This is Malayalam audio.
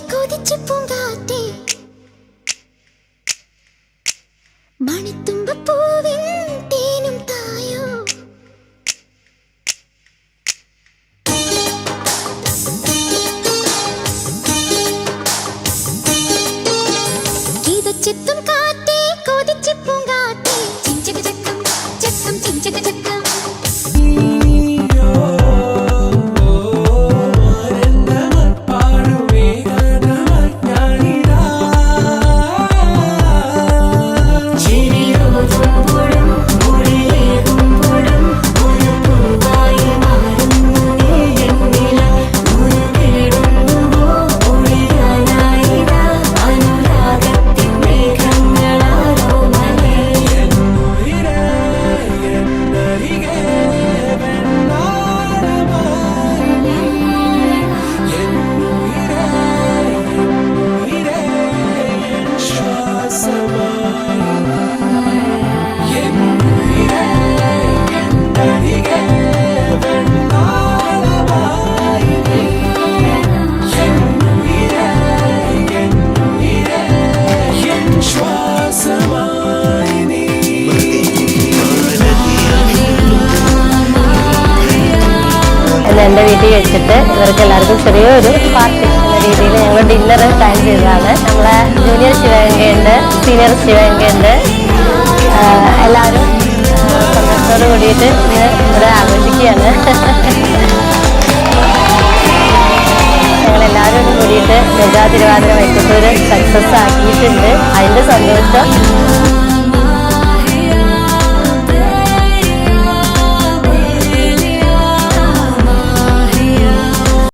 കൊതിച്ചു പൂങ്കാറ്റേ. മണിത്തുമ്പപ്പൂവിൻ തേനും തായോ. ഗീതച്ചെത്തും കാറ്റേ എന്റെ വീട്ടിൽ വെച്ചിട്ട് ഇവർക്ക് എല്ലാവർക്കും ചെറിയൊരു പാർട്ടി രീതിയിൽ ഞങ്ങൾ ഡിന്നർ പ്ലാൻ ചെയ്തതാണ്. നമ്മളെ ജൂനിയർ ശിവഗംഗയുണ്ട് സീനിയർ ശിവഗംഗയുണ്ട്. എല്ലാവരും സന്തോഷത്തോട് കൂടിയിട്ട് ഇവിടെ ആഘോഷിക്കുകയാണ്. ഞങ്ങളെല്ലാവരും കൂടി കൂടിയിട്ട് ഗജാ തിരുവാതിര വൈക്കത്തൂര് സക്സസ് ആക്കിയിട്ടുണ്ട്. അതിന്റെ സന്തോഷം.